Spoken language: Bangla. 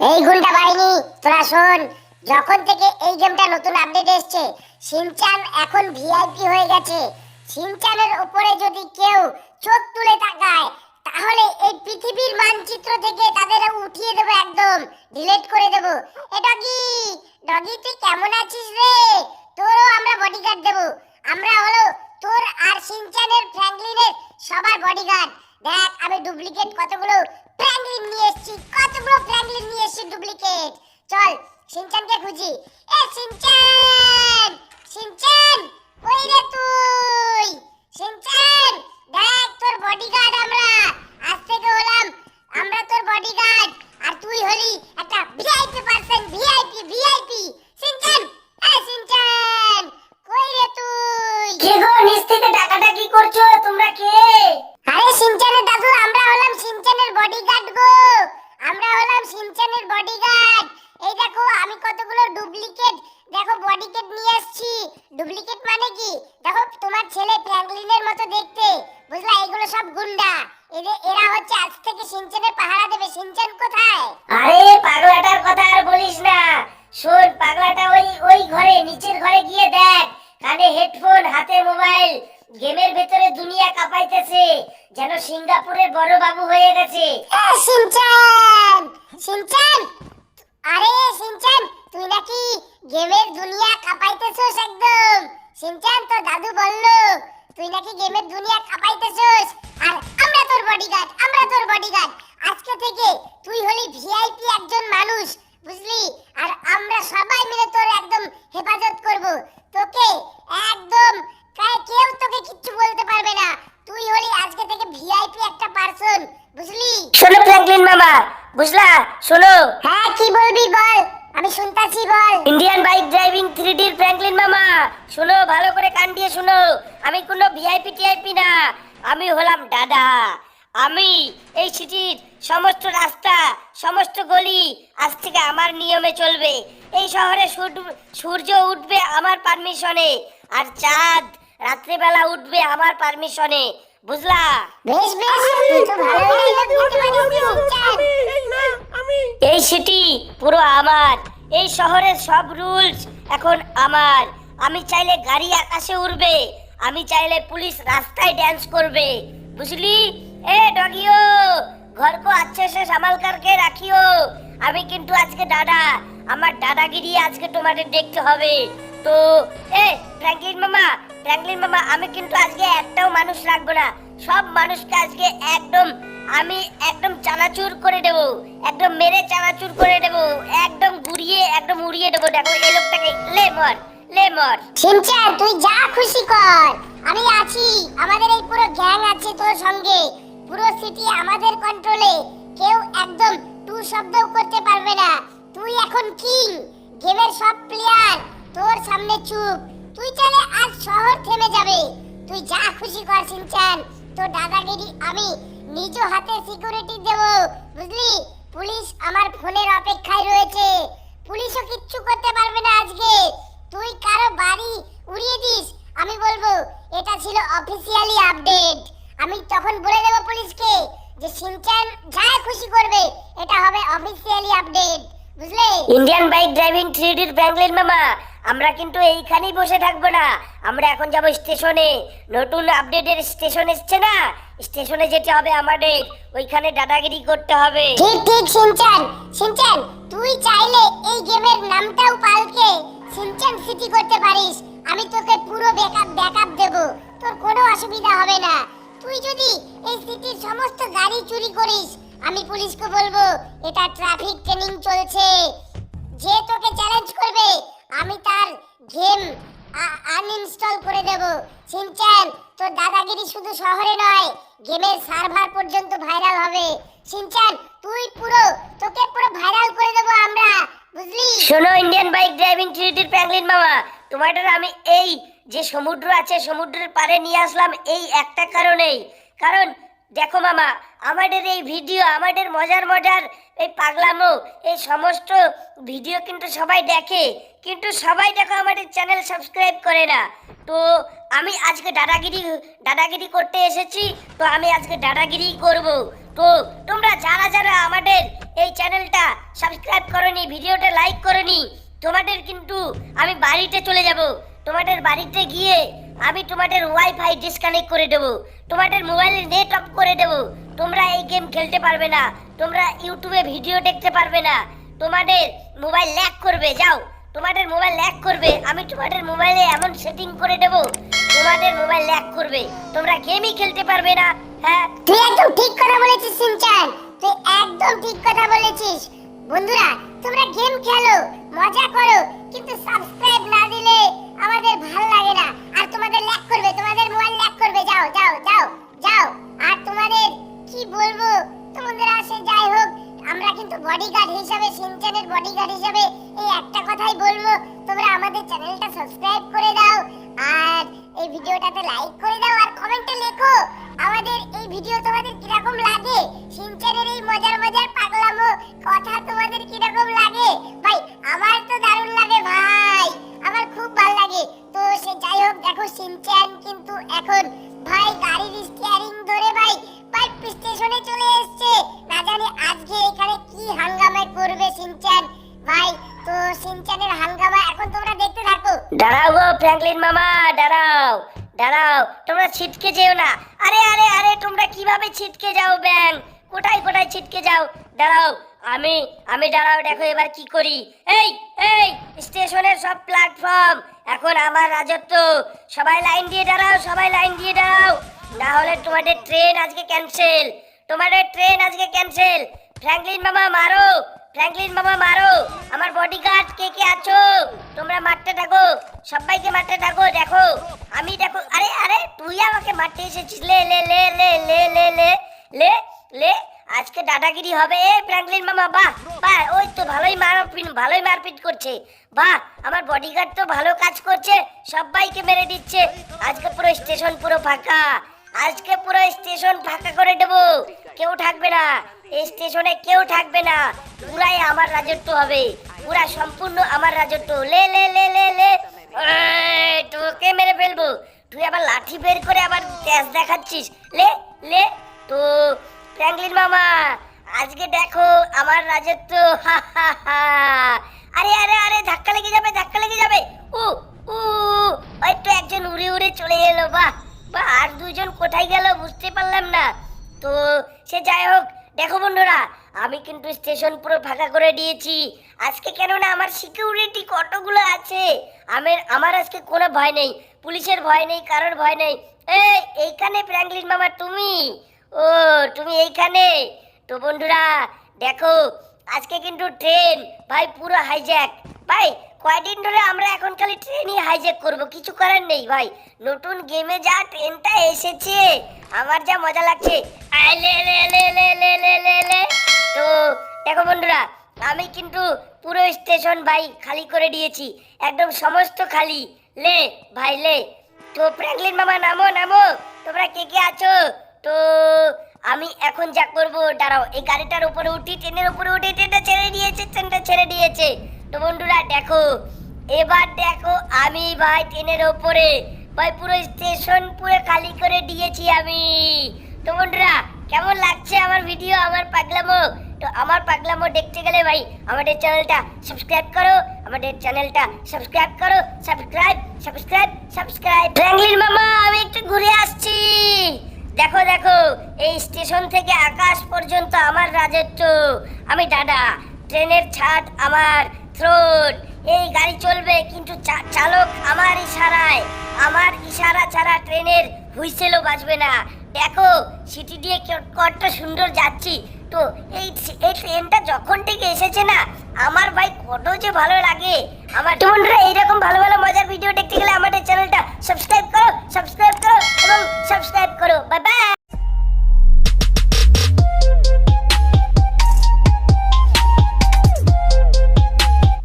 এই গুন্ডা বাহিনী, তোরা শোন, যখন থেকে এই গেমটা নতুন আপডেট এসছে, সিনচান এখন ভিআইপি হয়ে গেছে। সিনচানের উপরে যদি কেউ চোখ তুলে তাকায়, তাহলে এই পৃথিবীর মানচিত্র থেকে তাদের উঠিয়ে দেবো একদম ডিলিট করে দেবো। এ ডগি ডগি তুই কেমন আছিস রে? তোরও আমরা বডিগার্ড দেবো। আমরা হলো তোর আর সিনচানের ফ্র্যাঙ্কলিনের সবার বডিগার্ড দেখ, আমি ডুপ্লিকেট কতগুলো ফ্র্যাঙ্কলিন নিয়ে এসেছি। কতগুলো ফ্র্যাঙ্কলিন নিয়ে এসেছি ডুপ্লিকেট চল সিনচানকে খুঁজি। এ সিনচান কই রে তুই সিনচান দেখ তোর বডিগার্ড আমরা আজ থেকে হলাম আমরা তোর বডিগার্ড আর তুই হলি একটা VIP person VIP VIP Shinchan এ সিনচান কই রে তুই কে গো নিস্তিতে ডাকাডাকি করছ তোমরা কে আরে সিনচানের দাদু আমরা হলাম সিনচানের বডিগার্ড গো আমরা হলাম সিনচানের বডিগার্ড এই দেখো আমি কতগুলো ডুপ্লিকেট দেখো বডিকেট নিয়ে এসেছি ডুপ্লিকেট মানে কি দেখো তোমার ছেলে ফ্র্যাঙ্কলিনের মতো দেখতে বুঝলা এগুলো সব গুন্ডা এদের এরা হচ্ছে আজ থেকে সিনচানের পাহারা দেবে। সিনচান কোথায়? আরে পাগলাটার কথা আর বলিস না। শোন পাগলাটা ওই ওই ঘরে নিচের ঘরে গিয়ে দেখ। কানে হেডফোন হাতে মোবাইল গেমের ভেতরে দুনিয়া কাঁপাইতেছে যেন সিঙ্গাপুরের বড় বাবু হয়ে গেছে। সিনচান আরে সিনচান তুই নাকি গেমের দুনিয়া কাঁপাইতেছস একদম সিনচান তো দাদু বলল তুই নাকি গেমের দুনিয়া কাঁপাইতেছস আর আমরা তোর বডিগার্ড আমরা তোর বডিগার্ড আজকে থেকে তুই হলি ভিআইপি একজন মানুষ বুঝলি আর আমরা সবাই মিলে তোর একদম হেফাজত করব তোকে একদম কায় কেউ তোকে কিচ্ছু বলতে পারবে না তুই হলি আজকে থেকে ভিআইপি একটা পারসন বুঝলি শোনো ফ্র্যাঙ্কলিন মামা বুঝলা শোনো হ্যাঁ কি বলবি বল আমি শুনতাছি বল ইন্ডিয়ান বাইক ড্রাইভিং থ্রি ডির মামা শোনো ভালো করে কান দিয়ে শোনো। আমি কোনো ভিআইপি টিআইপি না। আমি হলাম দাদা। আমি এই সিটির সমস্ত রাস্তা সমস্ত গলি আজ থেকে আমার নিয়মে চলবে। এই শহরে সূর্য- উঠবে আমার পারমিশনে আর চাঁদ রাত্রিবেলা উঠবে আমার পারমিশনে বুঝলা? বেশ বেশ। তো এই সিটি পুরো আমার। এই শহরের সব রুলস এখন আমার। আমি চাইলে গাড়ি আকাশে উড়বে, আমি চাইলে পুলিশ রাস্তায় ড্যান্স করবে। বুঝলি? এ ডগিও ঘর কো আচ্ছে সে সামাল করকে রাখিও। আমি কিন্তু আজকে দাদা, আমার দাদাগিরি আজকে তোমাদের দেখতে হবে। তো, এ, ফ্র্যাঙ্কলিন মামা ফ্র্যাঙ্কলিন মামা, আমি কিন্তু আজকে একটাও মানুষ রাখব না। সব মানুষকে আজকে একদম, আমি একদম চানাচুর করে দেব। একদম মেরে চানাচুর করে দেব। একদম ঘুরিয়ে একদম উড়িয়ে দেবো। দেখো, এই লোকটাকে, লে মর। লে মর তুই যা খুশি কর। আমি আছি, আমাদের এই পুরো গ্যাং আছে তোর সঙ্গে। পুরো সিটি আমাদের কন্ট্রোলে কেউ একদম টু শব্দও করতে পারবে না। তুই এখন কিং গেমের সব প্লেয়ার তোর সামনে চুপ। তুই চাইলে আজ শহর থেমে যাবে। তুই যা খুশি কর সিনচান তোর দাদাগিরি আমি নিজ হাতে সিকিউরিটি দেব। বুঝলি? পুলিশ আমার ফোনের অপেক্ষায় রয়েছে। পুলিশও কিচ্ছু করতে পারবে না আজকে। তুই কারও বাড়ি উড়িয়ে দিস? আমি বলব এটা ছিল অফিসিয়ালি আপডেট আমি তখন বলে দেব পুলিশকে যে সিনচান যা খুশি করবে। এটা হবে অফিসিয়ালি আপডেট বুঝলে? ইন্ডিয়ান বাইক ড্রাইভিং থ্রি ডির ব্যাঙ্গলিন মামা আমরা কিন্তু এইখানেই বসে থাকব না। আমরা এখন যাব স্টেশনে। নতুন আপডেটের স্টেশন এসছে না? স্টেশনে যেতে হবে আমাদের। ওইখানে দাদাগিরি করতে হবে। ঠিক ঠিক সিনচান সিনচান তুই চাইলে এই গেমের নামটাও পাল্টে। সিনচান সিটি করতে পারিস। আমি তোকে পুরো ব্যাকআপ ব্যাকআপ দেব। তোর কোনো অসুবিধা হবে না। তুই যদি এই সিটির সমস্ত গাড়ি চুরি করিস, আমি পুলিশকে বলব, এটা ট্রাফিক ট্রেনিং চলছে। যে তোকে চ্যালেঞ্জ করবে, আমি তার গেম আনইনস্টল করে দেব। সিনচান তোর দাদাগিরি শুধু শহরে নয় গেমের সার্ভার পর্যন্ত ভাইরাল হবে। সিনচান তুই পুরো তোকে পুরো ভাইরাল করে দেব আমরা শোনো ইন্ডিয়ান বাইক ড্রাইভিং থ্রিডির প্যাংলিন মামা তোমাদের আমি এই যে সমুদ্র আছে, সমুদ্রের পাড়ে নিয়ে আসলাম এই একটা কারণেই। কারণ, দেখো মামা, আমাদের এই ভিডিও আমাদের মজার মজার এই পাগলামো, এই সমস্ত ভিডিও কিন্তু সবাই দেখে। কিন্তু সবাই দেখো আমাদের চ্যানেল সাবস্ক্রাইব করে না। তো আমি আজকে দাদাগিরি দাদাগিরি করতে এসেছি, তো আমি আজকে দাদাগিরি করব। তো তোমরা যারা যারা আমাদের এই চ্যানেলটা সাবস্ক্রাইব করনি, ভিডিওটা লাইক করনি, তোমাদের কিন্তু আমি বাড়িতে চলে যাব। তোমাদের বাড়িতে গিয়ে আমি তোমাদের ওয়াইফাই ডিসকানেক্ট করে দেবো। তোমাদের মোবাইলে নেট অফ করে দেবো। তোমরা এই গেম খেলতে পারবে না। তোমরা ইউটিউবে ভিডিও দেখতে পারবে না। তোমাদের মোবাইল ল্যাক করবে, যাও। তোমাদের মোবাইল ল্যাক করবে। আমি তোমাদের মোবাইলে এমন সেটিং করে দেবো। তোমাদের মোবাইল ল্যাক করবে। তোমরা গেমই খেলতে পারবে না। হ্যাঁ। তুই একদম ঠিক কথা বলেছিস সিনচান তুই একদম ঠিক কথা বলেছিস। বন্ধুরা, তোমরা গেম খেলো, মজা করো, কিন্তু সাবস্ক্রাইব না দিলে আমাদের ভালো লাগে না। আর তোমাদের ল্যাক করবে, তোমাদের মোবাইল ল্যাক করবে। যাও যাও যাও যাও। আর তোমাদের, কি বলব তো বন্ধুরা সে যাই হোক, আমরা কিন্তু বডিগার্ড হিসাবে সিনচানের বডিগার্ড হিসাবে এই একটা কথাই বলব, তোমরা আমাদের চ্যানেলটা সাবস্ক্রাইব করে দাও। আর এই ভিডিওটাতে লাইক মজার মজার পাগলামো। কথা তোমাদের কীরকম লাগে? ভাই, আমার তো দারুণ লাগে ভাই। আমার খুব ভালো লাগে। তো সে যাই হোক, দেখো সিনচান কিন্তু এখন, ভাই, গাড়ির স্টিয়ারিং ধরে ভাই ভাই স্টেশনে চলে এসেছে। না জানি আজকে এখানে কি হাঙ্গামা করবে সিনচান ভাই, তো সিনচানের হাঙ্গামা এখন তোমরা দেখতে থাকো। দাঁড়াও গো ফ্র্যাঙ্কলিন মামা, দাঁড়াও দাঁড়াও। তোমরা ছিটকে যেও না। আরে আরে আরে, তোমরা কীভাবে ছিটকে যাও, ব্যাং? কোথায় কোথায় ছিটকে যাও? দাঁড়াও, আমি আমি দাঁড়াও, দেখো এবার কি করি। এই এই, স্টেশনের সব প্ল্যাটফর্ম এখন আমার রাজত্ব। সবাই লাইন দিয়ে দাঁড়াও, সবাই লাইন দিয়ে দাঁড়াও। না হলে তোমাদের ট্রেন আজকে ক্যান্সেল তোমাদের ট্রেন আজকে ক্যান্সেল ফ্র্যাঙ্কলিন মামা, মারো। ফ্র্যাঙ্কলিন মামা, মারো। আমার বডিগার্ড কে কে আছো? তোমরা মারতে থাকো। সবাইকে মারতে থাকো, দেখো। আমি দেখো, আরে আরে, তুই আমাকে মারতে এসেছিস। লে লে লে লে লে লে লে লে দাদাগিরি হবে, এ ফ্র্যাঙ্কলিন মামা, বাহ বাহ, ওই তো ভালোই মারপিট ভালোই মারপিট করছে। বাহ, আমার বডিগার্ড তো ভালো কাজ করছে, সবাইকে মেরে দিচ্ছে। আজকে পুরো স্টেশন পুরো ফাঁকা। আজকে পুরো স্টেশন ফাঁকা করে দেবো। কেউ থাকবে না। এই স্টেশনে কেউ থাকবে না। পুরাই আমার রাজত্ব হবে। পুরা সম্পূর্ণ আমার রাজত্ব। লে লে লে লে লে। তোকে মেরে ফেলব। তুই আবার লাঠি বের করে আবার গ্যাস দেখাচ্ছিস। লে লে, তো ফ্র্যাঙ্কলিন মামা, আজকে দেখো আমার রাজত্ব, হা হা হা। আরে আরে আরে, ধাক্কা লেগে যাবে, ধাক্কা লেগে যাবে। উ উ, ওই তো একজন উড়ে উড়ে চলে এলো, বাহ বা আর দুজন কোথায় গেল বুঝতে পারলাম না। তো সে যাই হোক, দেখো বন্ধুরা, আমি কিন্তু স্টেশন পুরো ফাঁকা করে দিয়েছি। আজকে কেননা আমার সিকিউরিটি কতগুলো আছে, আমার আমার আজকে কোনো ভয় নেই, পুলিশের ভয় নেই, কারোর ভয় নেই। এই, এইখানে ফ্র্যাঙ্কলিন মামা, তুমি? ও, তুমি এইখানে? তো বন্ধুরা, দেখো, আজকে কিন্তু ট্রেন ভাই পুরো হাইজ্যাক ভাই, কয়দিন ধরে আমরা এখন খালি ট্রেনই হাইজ্যাক করব? কিছু করার নেই, ভাই। নতুন গেমে যা ট্রেনটা এসেছে, আমার যা মজা লাগছে। তো, দেখো বন্ধুরা, আমি কিন্তু পুরো স্টেশন ভাই খালি করে দিয়েছি। একদম সমস্ত খালি। লে, ভাই, লে। তো প্র্যাঙ্কলিন মামা, নামো নামো। তোমরা কে কে আছো? তো আমি এখন যা করব, দাঁড়াও, এই গাড়িটার উপরে উঠি, ট্রেনের উপরে উঠি, ট্রেনটা ছেড়ে দিয়েছে, ট্রেনটা ছেড়ে দিয়েছে। তো বন্ধুরা, দেখো, এবার দেখো, আমি ভাই ট্রেনের ওপরে, ভাই পুরো স্টেশন পুরো খালি করে দিয়েছি আমি। তো বন্ধুরা, কেমন লাগছে আমার ভিডিও, আমার পাগলামো? তো আমার পাগলামো দেখতে গেলে ভাই, আমাদের চ্যানেলটা সাবস্ক্রাইব করো, আমাদের চ্যানেলটা সাবস্ক্রাইব করো, সাবস্ক্রাইব সাবস্ক্রাইব সাবস্ক্রাইব। ফ্র্যাঙ্কলিন মামা, আমি একটু ঘুরে আসছি। দেখো দেখো, এই স্টেশন থেকে আকাশ পর্যন্ত আমার রাজত্ব। আমি দাদা, ট্রেনের ছাদ আমার থ্রোট এই গাড়ি চলবে, কিন্তু চালক আমার ইশারায়। আমার ইশারা ছাড়া ট্রেনের হুইসেলও বাজবে না। দেখো, সিটি দিয়ে কত সুন্দর যাচ্ছি। তো এই এই ট্রেনটা যখন থেকে এসেছে না আমার ভাই কত যে ভালো লাগে। আমার তো বন্ধুরা, এইরকম ভালো ভালো মজার ভিডিও দেখতে গেলে আমাদের চ্যানেলটা সাবস্ক্রাইব করো সাবস্ক্রাইব করো এবং সাবস্ক্রাইব করো। Bye bye